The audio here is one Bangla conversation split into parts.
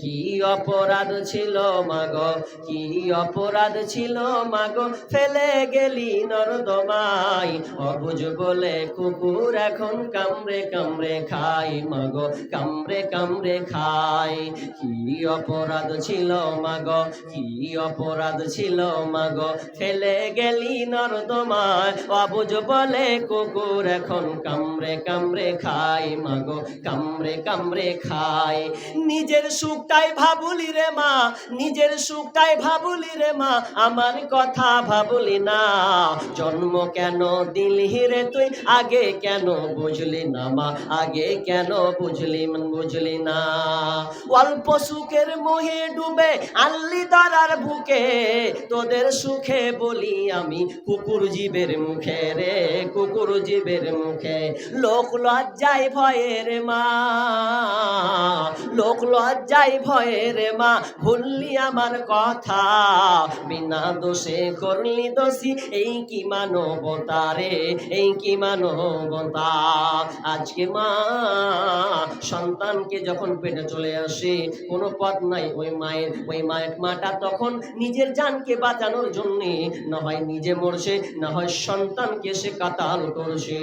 কি অপরাধ ছিল মাগ? কি অপরাধ ছিল মাগ? ফেলে গেলি নরদমাই অবুঝ বলে কুকুর এখন কামড়ে কামড়ে খাই মাগ, কামড়ে কামড়ে খাই কি অপরাধ ছিল মাগ? কি অপরাধ ছিল মাগ? ফেলে গেলি নরদমাই অবুঝ বলে কুকুর এখন কামড়ে কামড়ে খাই মাগ, কামড়ে কামড়ে খাই নিজের সুখটাই ভাবুলি রে মা, নিজের সুখটাই ভাবুলি রে মা, আমার কথা ভাবুলি না। জন্ম কেন দিলি রে তুই, আগে কেন বুঝলি না মা, আগে কেন বুঝলি বুঝলি না। অল্প সুখের মোহে ডুবে আল্লি দরার বুকে, তোদের সুখে বলি আমি কুকুর জীবের মুখে রে, কুকুর জীবের মুখে। লোক লজ্জায় ভয়ের মা, লোক লজ্জায় মা, ভুললি আমার কথা। বিনা দোষে করলি দোষী, এই কি মানবতা রে? এই কি মানবতা? আজকে মা সন্তানকে যখন পেটে চলে আসে, কোনো পথ নাই ওই মায়ের। ওই মায়ের মাটা তখন নিজের জানকে বাঁচানোর জন্য, না হয় নিজে মরছে, না হয় সন্তানকে সে কাতাল করছে।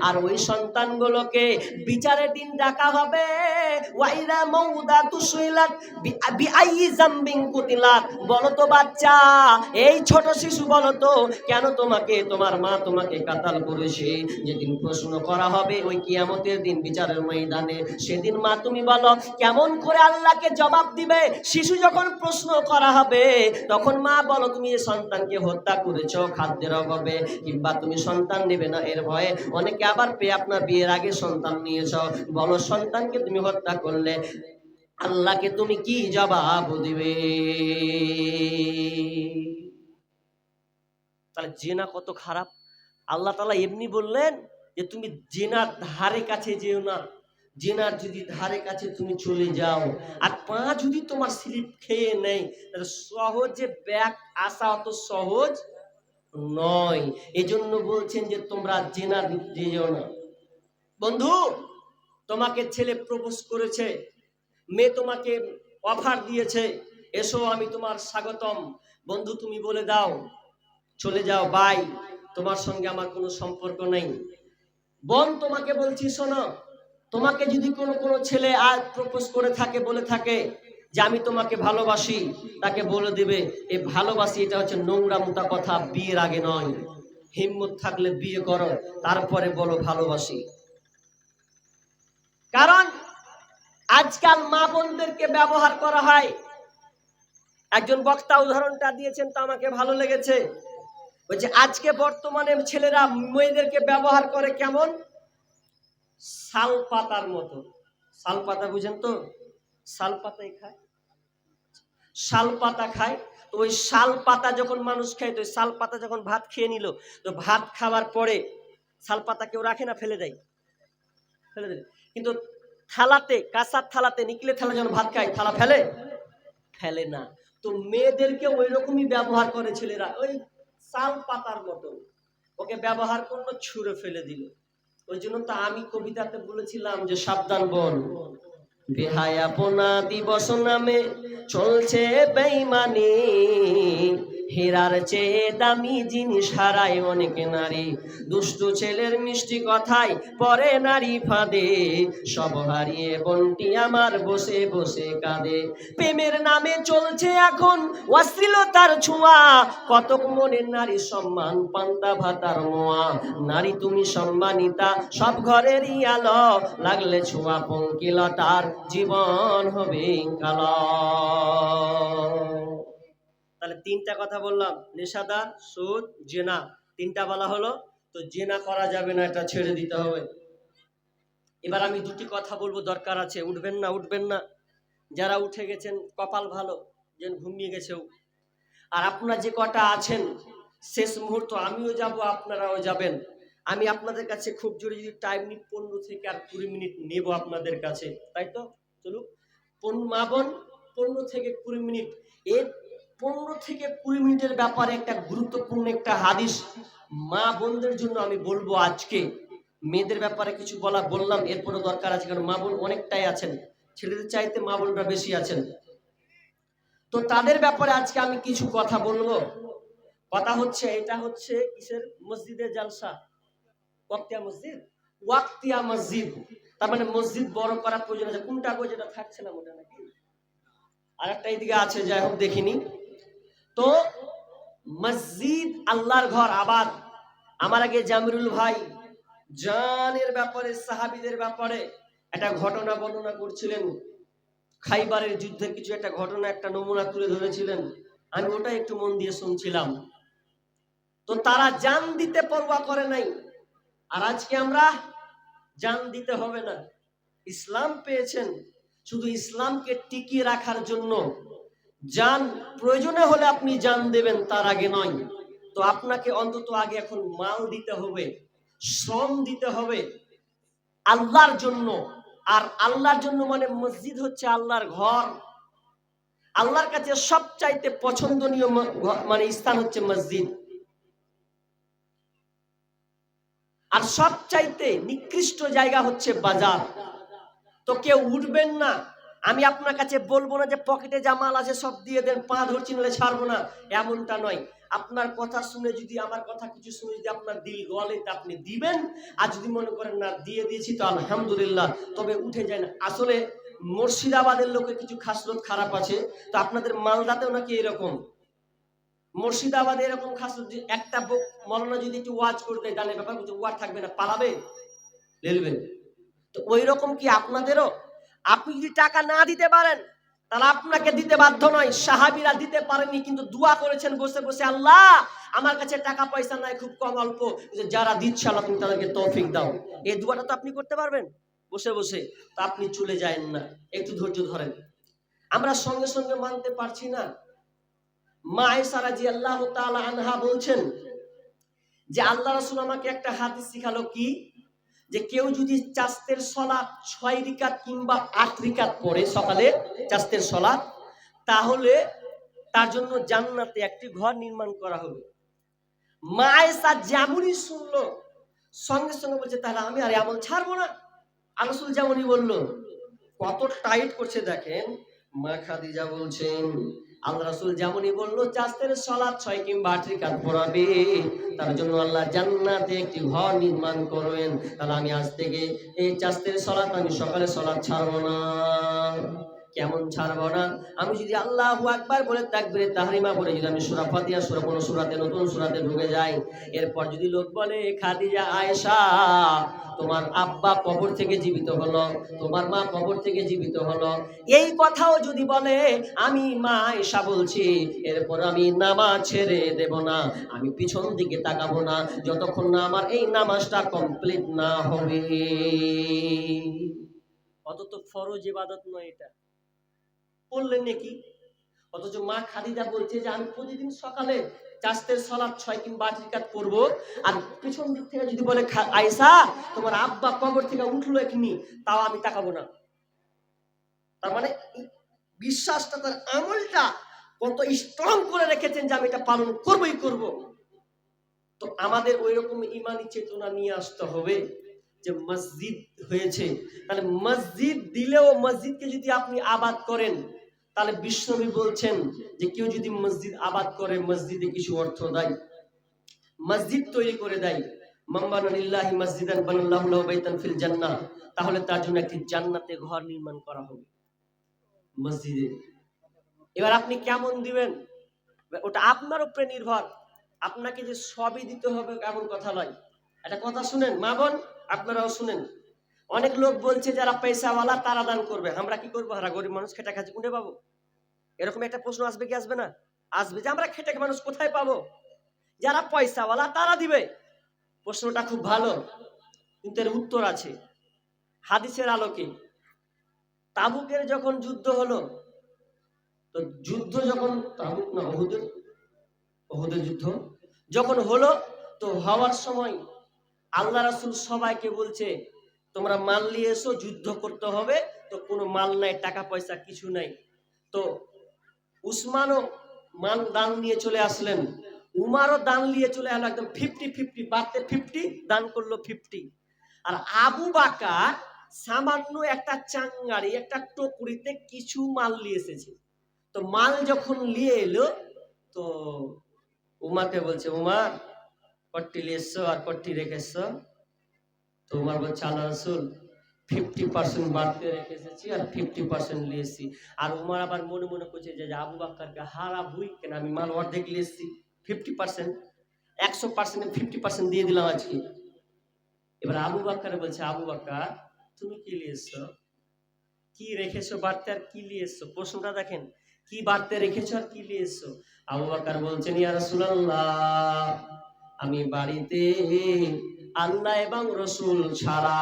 আর ওই সন্তানগুলোকে বিচারের দিন ডাকা হবে। ওয়াইরা বাচ্চা, এই ছোট শিশু কেন তোমাকে, তোমার মা তোমাকে কাতাল করেছে? যেদিন প্রশ্ন করা হবে, ওই কিয়ামতের দিন বিচারের ময়দানে। সেদিন মা তুমি বলো, কেমন করে আল্লাহকে জবাব দিবে? শিশু যখন প্রশ্ন করা হবে, তখন মা বলো, তুমি এই সন্তানকে হত্যা করেছ খাদ্যের অভাবে, কিংবা তুমি সন্তান নেবে না এর ভয়ে। অনেকে আবার পেয়ে আপনার বিয়ের আগে সন্তান নিয়েছ। বলো, সন্তানকে তুমি হত্যা করলে। আল্লাহকে তুমি কি জবাব দিবে? তাহলে জেনা কত খারাপ? আল্লাহ তালা এমনি বললেন যে, তুমি জেনার ধারে কাছে যেও না। জেনার যদি ধারে কাছে তুমি চলে যাও, আর পা যদি তোমার স্লিপ খেয়ে নেয় তাহলে সহজে ব্যাগ আসা অত সহজ নয়। এজন্য বলছেন যে, তোমরা জেনার যেও না। বন্ধু, তোমাকে ছেলে প্রপোজ করেছে। মেয়ে তোমাকে অফার দিয়েছে। এসো, আমি তোমার স্বাগতম। বন্ধু, তুমি বলে দাও, চলে যাও বাই তোমার সঙ্গে আমার কোনো সম্পর্ক নেই। বোন, তোমাকে বলছি, শোনো, তোমাকে যদি কোনো কোনো ছেলে আজ প্রপোজ করে থাকে, বলে থাকে যে আমি তোমাকে ভালোবাসি, তাকে বলে দেবে এই ভালোবাসি, এটা হচ্ছে নোংরা মোটা কথা, বিয়ের আগে নয়। হিম্মত থাকলে বিয়ে করো, তারপরে বলো ভালোবাসি। কারণ আজকাল মা বোনদেরকে ব্যবহার করা হয়। একজন বক্তা উদাহরণটা দিয়েছেন, তো আমাকে ভালো লেগেছে। বলছে আজকে বর্তমানে ছেলেরা মেয়েদেরকে ব্যবহার করে কেমন? শাল পাতার মতো। শাল পাতা বুঝেন তো? শাল পাতাই খায়। শাল পাতা খায়। তো ওই শাল পাতা যখন মানুষ খায়, তো ওই শাল পাতা যখন ভাত খেয়ে নিল, তো ভাত খাওয়ার পরে শাল পাতা কেউ রাখে না, ফেলে দেয়। ফেলে দেয়। কিন্তু থালাতে, কাঁসার থালাতে নিকলে থালা যখন ভাত খায়, থালা ফেলে? ফেলে না। তো মেয়েদেরকে ওই রকমই ব্যবহার করে ছেলেরা। ওই শাল পাতার মতো। ওকে ব্যবহার করল, ছুঁড়ে ফেলে দিল। ওই জন্য তো আমি কবিতাতে বলেছিলাম যে, সাবধান বল। বেহায়াপনা দিবস নামে চলছে বেইমানি। হীরার চেয়ে দামি জিনিস হারায় অনেক নারী। দুষ্টু ছেলের মিষ্টি কথায় পরে নারী ফাঁদে। সব হারিয়ে বন্টি আমার বসে বসে কাঁদে। প্রেমের নামে চলছে এখন অশ্লীলতার ছোঁয়া। কতক মনের নারী সম্মান পান্তা ভাতার মোয়া। নারী তুমি সম্মানিতা, সব ঘরেরই আলো। লাগলে ছোঁয়া পঙ্কিলতার জীবন হবে কালা তাহলে তিনটা কথা বললাম। নেশাদার, সুদ, জেনা। তিনটা বলা হলো, তো জেনা করা যাবে না, এটা ছেড়ে দিতে হবে। এবার আমি দুটি কথা বলব, দরকার আছে। উঠবেন না উঠবেন না। যারা উঠে গেছেন, কপাল ভালো, যেন ঘুমিয়ে গেছেও। আর আপনারা যে কটা আছেন, শেষ মুহূর্ত আমিও যাব, আপনারাও যাবেন। আমি আপনাদের কাছে খুব জোরে যদি টাইম নিই, পনেরো থেকে আর কুড়ি মিনিট নেব আপনাদের কাছে। তাই তো? চলুক। পন পনেরো থেকে কুড়ি মিনিট। এর পনেরো থেকে কুড়ি মিনিটের ব্যাপারে একটা গুরুত্বপূর্ণ একটা হাদিস মা বোনদের জন্য আমি বলব আজকে। মেয়েদের ব্যাপারে কিছু বলা বললাম, এরপরও দরকার আছে কারণ মা বোন অনেকটাই আছেন। ছেলেদের চাইতে মা বোনরা বেশি আছেন। তো তাদের ব্যাপারে আজকে আমি কিছু কথা বলব। কথা হচ্ছে, এটা হচ্ছে কিসের? মসজিদের জালসা। ওয়াক্তিয়া মসজিদ? ওয়াক্তিয়া মসজিদ। তার মানে মসজিদ বড় করার প্রয়োজন আছে। কোনটা যেটা থাকছে না মোটা নাকি আর একটা এইদিকে আছে, যাই হোক, দেখিনি। তো মসজিদ আল্লাহর ঘর, আবাদ। আমার আগে জামিরুল ভাই জানের ব্যাপারে, সাহাবিদের ব্যাপারে একটা ঘটনা বর্ণনা করছিলেন। খাইবারের যুদ্ধের কিছু একটা ঘটনা, একটা নমুনা তুলে ধরেছিলেন। আমি ওটা একটু মন দিয়ে শুনছিলাম। তো তারা জান দিতে পরোয়া করে নাই। আর আজকে আমরা জান দিতে হবে না। ইসলাম পেয়েছেন। শুধু ইসলামকে টিকিয়ে রাখার জন্য জান প্রয়োজনে হলে আপনি যান দেবেন, তার আগে নয়। তো আপনাকে অন্তত আগে এখন মাল দিতে হবে, শ্রম দিতে হবে আল্লাহর জন্য। আর আল্লাহর জন্য মানে মসজিদ হচ্ছে আল্লাহর ঘর। আল্লাহর কাছে সবচাইতে পছন্দনীয় মানে স্থান হচ্ছে মসজিদ। আর সবচাইতে নিকৃষ্ট জায়গা হচ্ছে বাজার। তো কেউ উঠবেন না আমি আপনার কাছে বলব না যে পকেটে যা মাল আছে সব দিয়ে দেন, পা ধরছি, নাহলে ছাড়বো না। এমনটা নয়। আপনার কথা শুনে যদি আমার কথা কিছু শুনে যদি আপনার দিল গলে তা আপনি দিবেন, আর যদি মনে করেন না, দিয়ে দিয়েছি তো আলহামদুলিল্লাহ। তবে উঠে যায় না আসলে মুর্শিদাবাদের লোকের কিছু খাসলত খারাপ আছে। তো আপনাদের মালদাতেও নাকি এরকম? মুর্শিদাবাদে এরকম খাসলত একটা বুক মলনা যদি একটু ওয়াজ করে দেয় ডানে ব্যাপার কিছু, ওয়াজ থাকবে না, পালাবে? লেলবে। তো ওই রকম কি আপনাদেরও? আপনি যদি টাকা না দিতে পারেন, তাহলে আপনাকে দিতে বাধ্য নয়। সাহাবিরা দিতে পারেননি, কিন্তু দোয়া করেছেন বসে বসে, আল্লাহ, আমার কাছে টাকা পয়সা নাই, খুব কম অল্প। যারা দিচ্ছে, আল্লাহ তুমি তাদেরকে তৌফিক দাও। এই দোয়াটা তো আপনি করতে পারবেন। বসে বসে, তো আপনি চলে যায়েন না। একটু ধৈর্য ধরেন। আমরা সঙ্গে সঙ্গে মানতে পারছি না। মা আয়েশা জি আল্লাহ আনহা বলছেন যে, আল্লাহ রাসূল আমাকে একটা হাদিস শিখালো কি? যে কেউ যদি চাস্তের সলাৎ ছয় রিকাত কিংবা আট রিকাত পড়ে সকালে চাস্তের সলাৎ, তাহলে তার জন্য জান্নাতে একটি ঘর নির্মাণ করা হবে। মায়েসা যেমনই শুনলো, সঙ্গে সঙ্গে বলছে, তাহলে আমি আর এমন ছাড়বো না। আলসুল যেমনই বলল, কত টাইট করছে দেখেন। মা খাদিজা বলছেন আল্লাহ রাসুল যেমনই বলল, চাষের সলাদ ছয় কিংবা আট রিকাত পড়াবে। তার জন্য আল্লাহ জান্নাতে একটি ঘর নির্মাণ করবেন। তাহলে আমি আজ থেকে এই চাস্তের সলাদ, আমি সকালে সলাদ ছাড়বো না। কেমন ছাড়বো না? আমি যদি আল্লাহ আকবার বলে তাকবিরে তাহরিমা বলে যদি আমি সুরা ফাতিহা, সুরা কোনো সুরাতে, নতুন সুরাতে ঢুকে যাই, এরপর যদি লোক বলে, খাদিজা আয়েশা, তোমার আব্বা কবর থেকে জীবিত হলো, তোমার মা কবর থেকে জীবিত হলো। এই কথাও যদি বলে, আমি মা আয়েশা বলছি, এরপর আমি নামাজ ছেড়ে দেব না, আমি পিছন দিকে তাকাবো না, যতক্ষণ না আমার এই নামাজটা কমপ্লিট না হবে। অত তো ফরজ ইবাদত নয় এটা। বললেন নাকি? অথচ মা খাদিজা বলছে যে, আমি প্রতিদিন সকালে চাষতের সলাপ, ছয় কিংবা আট রিকাত পড়ব আর পিছন দিক থেকে যদি বলে আয়েশা, তোমার আব্বা কবর থেকে উঠল এখনি, তাও আমি তাকাবো না। তার মানে বিশ্বাসটা, তার আমলটা কত স্ট্রং করে রেখেছেন যে, আমি এটা পালন করবই করব। তো আমাদের ওই রকম ইমানি চেতনা নিয়ে আসতে হবে যে, মসজিদ হয়েছে। তাহলে মসজিদ দিলেও মসজিদকে যদি আপনি আবাদ করেন তাহলে বিশ্বনবী বলছেন যে কেউ যদি মসজিদ আবাদ করে, মসজিদে কিছু অর্থ দেয়, মসজিদ তৈরি করে দেয় মাম্বানিল্লাহি মসজিদান বানাল্লাহু লাহু বাইতান ফিল জান্নাহ, তাহলে তার জন্য একটি জান্নাতে ঘর নির্মাণ করা হবে, মসজিদে। এবার আপনি কেমন দিবেন? ওটা আপনার উপরে নির্ভর। আপনাকে যে সবই দিতে হবে এমন কথা নয়। একটা কথা শুনেন, মা বোন, আপনারাও শুনেন। অনেক লোক বলছে, যারা পয়সাওয়ালা তারা দান করবে। আমরা কি করব? হারা গরিব মানুষ খেটে খাচ্ছি, কোনটা পাবো? এরকম একটা প্রশ্ন আসবে কি আসবে না? আসবে যে আমরা খেটে মানুষ কোথায় পাবো? যারা পয়সাওয়ালা তারা দিবে। প্রশ্নটা খুব ভালো, কিন্তু এর উত্তর আছে। হাদিসের আলোকে তাবুকের যখন যুদ্ধ হলো, তো যুদ্ধ যখন তাবুক না অহুদের অহুদের যুদ্ধ? যখন হলো, তো হওয়ার সময় আল্লাহ রাসুল সবাইকে বলছে, তোমরা মাল নিয়ে এসো, যুদ্ধ করতে হবে, তো কোনো মাল নাই, টাকা পয়সা কিছু নাই। তো উসমানও মাল দান নিয়ে চলে আসলেন, উমারও দান নিয়ে চলে এলো একদম ফিফটি ফিফটি বাড়তে ফিফটি দান করল ফিফটি আর আবু বাকার সামান্য একটা চাঙ্গারি একটা টকুরিতে কিছু মাল নিয়ে এসেছে। তো মাল যখন নিয়ে এলো, তো উমাকে বলছে, উমা কট্টি নিয়ে এসছো আর কট্টি রেখেছ তো উমার বলছে আল্লাহ রসুল ফিফটি পার্সেন্ট বাড়তে রেখে এসেছি আর ফিফটি পার্সেন্ট নিয়ে এসেছি আর উমার আবার মনে মনে করছে যে আবু বাক্কারকে হারা বুই কেন আমি মাল অর্ধেক নিয়ে এসেছি ফিফটি পার্সেন্ট, একশো পার্সেন্ট ফিফটি পার্সেন্ট দিয়ে দিলাম আজকে। এবার আবু বাক্কার বলছে, আবু বাক্কার, তুমি কি নিয়ে এসছো কি রেখেছো বাড়তে আর কি নিয়ে এসছো প্রশ্নটা দেখেন, কি বাড়তে রেখেছো আর কি নিয়ে এসছো আবু বাক্কার বলছেন, ইয়া রাসূলুল্লাহ, আমি বাড়িতে আল্লাহ এবং রসুল ছাড়া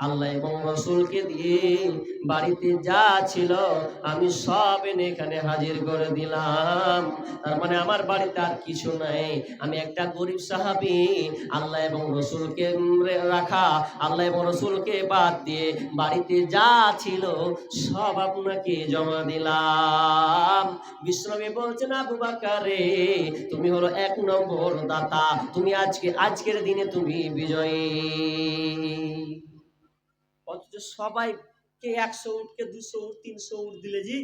আল্লাহ এবং রসুলকে দিয়ে বাড়িতে যা ছিল আমি সব এনে এখানে হাজির করে দিলাম। তার মানে আমার বাড়িতে আর কিছু নাই। আমি একটা গরিব সাহাবি, আল্লাহ এবং রসুলকে রাখা, আল্লাহ এবং রসুলকে বাদ দিয়ে বাড়িতে যা ছিল সব আপনাকে জমা দিলাম। বিষ্ণবী বলছেন, আবু বাকারে, তুমি হলো এক নম্বর দাতা। তুমি আজকে, আজকের দিনে তুমি বিজয়ী। অথচ সবাইকে একশো উঠকে দুশো উঠ তিনশো উঠ দিলে জি।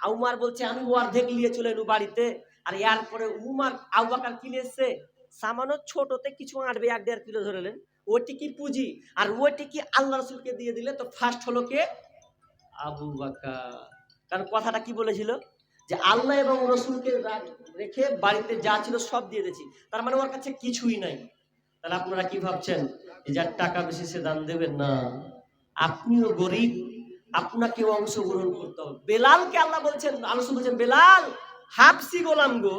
আউমার বলছে, আমি অর্ধেক নিয়ে চলে এলু বাড়িতে। আর এরপরে উমার আউবাকার কিনে এসছে? সামান্য ছোটতে কিছু আটবে এক দেড় কিলো ধরেলেন ওটি কি পুঁজি? আর ওটি কি আল্লাহ রসুলকে দিয়ে দিলে? তো ফার্স্ট হলো কে? আবু বাকার। কারণ কথাটা কি বলেছিল? যে আল্লাহ এবং রসুলকে রেখে বাড়িতে যা ছিল সব দিয়ে দিয়েছি। তার মানে ওর কাছে কিছুই নাই। তাহলে আপনারা কি ভাবছেন? যার টাকা বেশি সে দান দেবেন না। আপনিও গরিব, আপনাকেও অংশগ্রহণ করতে হবে। বেলালকে আল্লাহ বলছেন, আলোচনা বলছেন বেলাল, হাফসি গোলাম গো।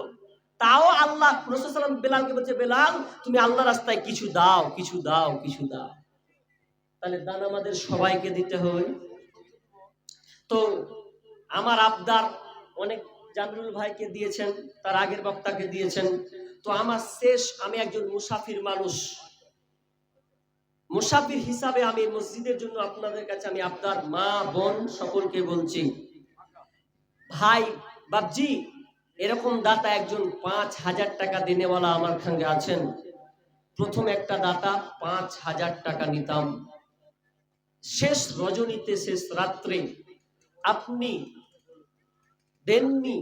তাও আল্লাহ রসুলাম বেলালকে বলছে, বেলাল, তুমি আল্লাহ রাস্তায় কিছু দাও কিছু দাও কিছু দাও। তাহলে দান আমাদের সবাইকে দিতে হবে। তো আমার আবদার অনেক জামিরুল ভাইকে দিয়েছেন, তার আগের বক্তাকে দিয়েছেন। তো আমার শেষ, আমি একজন মুসাফির মানুষ। মুসাফির হিসাবে আমি মসজিদের জন্য আপনাদের কাছে আমি আবদার মা, বোন সকলকে বলছি। ভাই বাবজি এরকম দাতা একজন পাঁচ হাজার টাকা দিনেওয়ালা আমার সঙ্গে আছেন। প্রথম একটা দাতা, পাঁচ হাজার টাকা নিতাম। শেষ রজনীতে, শেষ রাত্রে আপনি দেননি,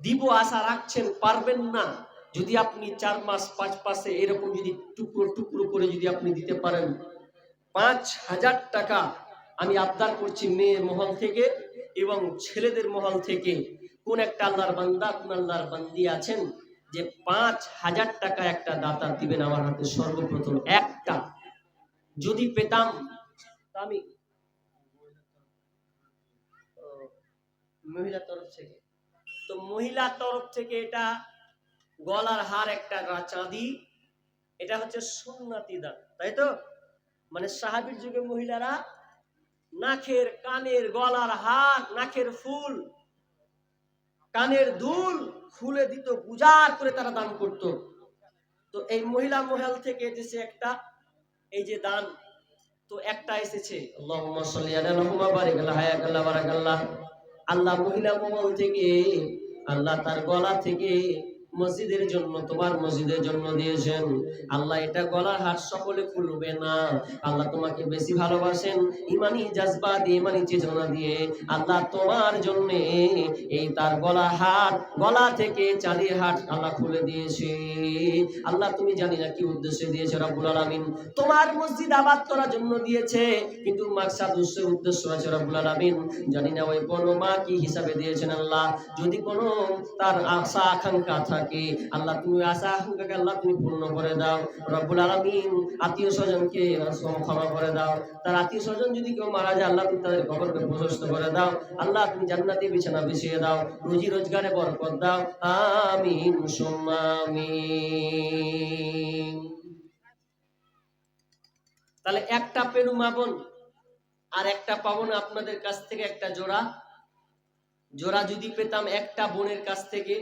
দিব আশা রাখছেন, পারবেন না। যদি আপনি চার মাস, পাঁচ মাসে এরকম যদি টুকরো টুকরো করে যদি আপনি দিতে পারেন, পাঁচ হাজার টাকা আমি আবদার করছি মেয়ের মহল থেকে এবং ছেলেদের মহল থেকে। কোন একটা আল্লাহর বান্দা, কোন আল্লাহর বান্দি আছেন যে পাঁচ হাজার টাকা একটা দাতা দিবেন আমার হাতে সর্বপ্রথম একটা। যদি পেতাম আমি মহিলা তরফ থেকে। তো মহিলা তরফ থেকে এটা গলার হার একটা চাঁদি। এটা হচ্ছে সুন্নাতি দান তাই তো? মানে সাহাবির যুগে মহিলারা নাকের কানের গলার হার নাকের ফুল, কানের দুল খুলে দিত, গুজার করে তারা দান করত। তো এই মহিলা মহল থেকে এসেছে একটা, এই যে দান, তো একটা এসেছে। আল্লাহ মহিলা মহল থেকে, আল্লাহ তার গলা থেকে মসজিদের জন্য, তোমার মসজিদের জন্য দিয়েছেন। আল্লাহ এটা গলার হাত সকলে খুলবে না। আল্লাহ তোমাকে বেশি ভালোবাসেন। ইমানি জাজবা দিয়ে ইমানি চেতনা দিয়ে আল্লাহ তোমার জন্য এই তার গলা হাত গলা থেকে চাঁদির হাট আল্লাহ খুলে দিয়েছে। আল্লাহ তুমি জানি না কি উদ্দেশ্যে দিয়েছে রব্বুল আলামিন। তোমার মসজিদ আবাদ করার জন্য দিয়েছে, কিন্তু মাকসাদ উদ্দেশ্য উদ্দেশ্য আছে রব্বুল আলামিন। জানি না ওই কোনো মা কি হিসাবে দিয়েছেন আল্লাহ। যদি কোনো তার আশা, আকাঙ্ক্ষা থাকে আল্লাহ তুমি আশা আকাঙ্ক্ষাকে আল্লাহ তুমি পূর্ণ করে দাও। রব্বুল আলামিন আত্মীয় স্বজনকে ক্ষমা করে দাও। তার আত্মীয় স্বজন যদি কেউ মারা যায়, আল্লাহ তুমি তাদের কবরকে প্রশস্ত করে দাও। আল্লাহ তুমি জান্নাতি বিছানা বিছিয়ে দাও। রুজি রোজগারে বরকত দাও। আমিন, সুম্মা তাহলে একটা পেনু মাবন আর একটা পাবো না আপনাদের কাছ থেকে একটা জোড়া। জোড়া যদি পেতাম একটা বোনের কাছ থেকে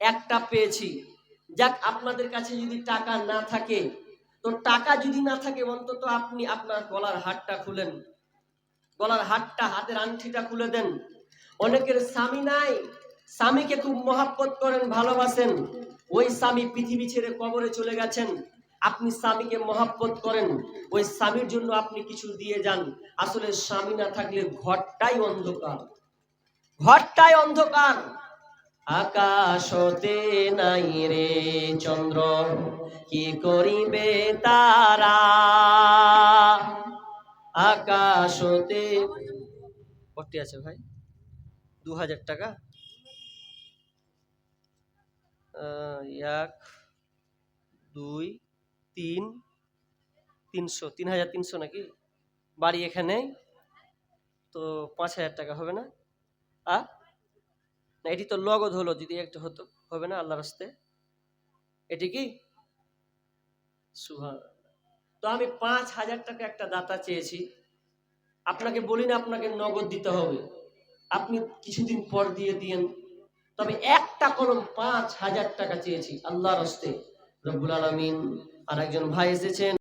একটা পেয়েছি। যাক, আপনাদের কাছে যদি টাকা না থাকে, তো টাকা যদি না থাকে, অন্তত আপনি আপনার গলার হাটটা খুলেন। গলার হাটটা হাতের আংটিটা খুলে দেন। অনেকের স্বামী নাই, স্বামীকে খুব মহাব্বত করেন, ভালোবাসেন। ওই স্বামী পৃথিবী ছেড়ে কবরে চলে গেছেন। আপনি স্বামীকে মহাব্বত করেন, ওই স্বামীর জন্য আপনি কিছু দিয়ে যান। আসলে স্বামী না থাকলে ঘরটাই অন্ধকার। ঘরটাই অন্ধকার। আকাশতে নাই রে চন্দ্র, কি করিবে তারা? আকাশতে কটি আছে ভাই, দু হাজার টাকা। এক, দুই, তিন, তিনশো, তিন হাজার তিনশো নাকি? বাড়ি এখানে তো পাঁচ হাজার টাকা হবে না? আ? না, এটি তো লগদ হলো, যদি একটা হতো, হবে না আল্লাহ রাস্তে? এটি কি? তো আমি পাঁচ হাজার টাকা একটা দাতা চেয়েছি। আপনাকে বলি না, আপনাকে নগদ দিতে হবে। আপনি কিছুদিন পর দিয়ে দিয়েন। তবে একটা কলম পাঁচ হাজার টাকা চেয়েছি আল্লাহর হস্তে রব্বুল আলমিন আর একজন ভাই এসেছেন।